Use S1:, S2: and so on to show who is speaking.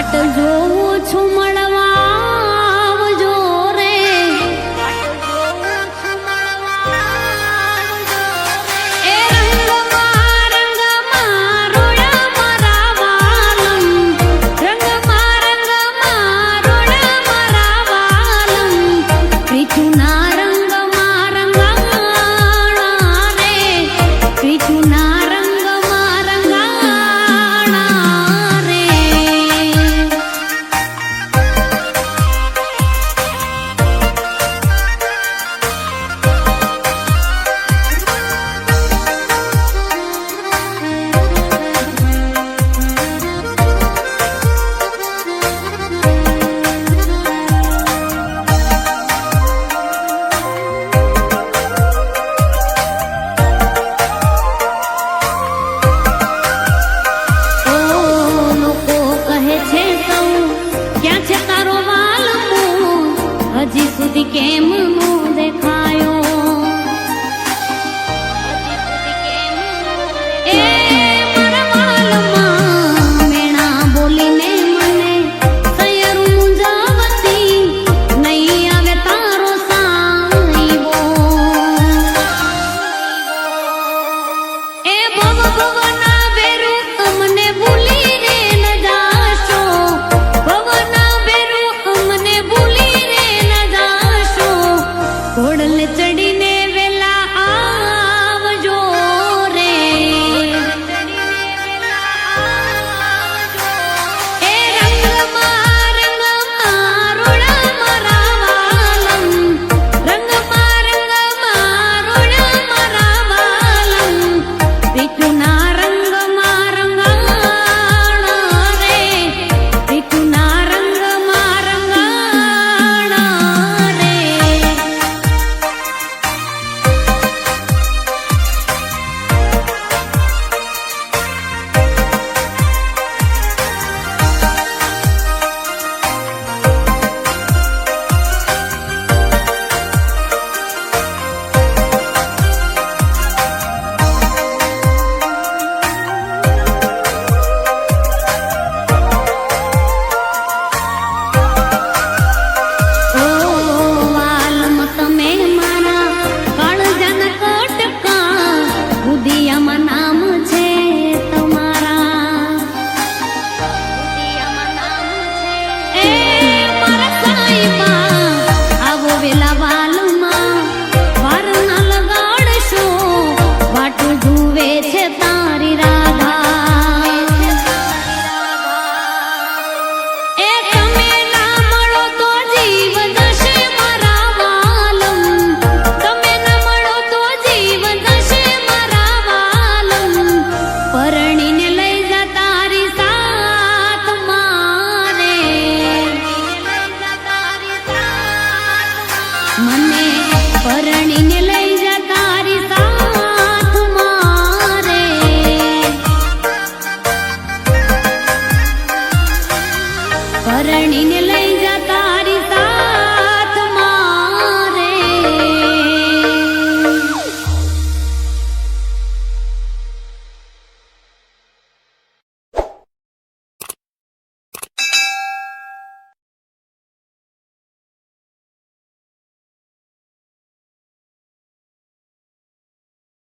S1: 他的若无从。રોવે છે તારી રાધા. એ તમે તો જીવ જશે મારા વાલમ. તો જીવ જશે મારા વાલમ. લઈ જા તારી સાથ મને પરણીને લઈ જા તારી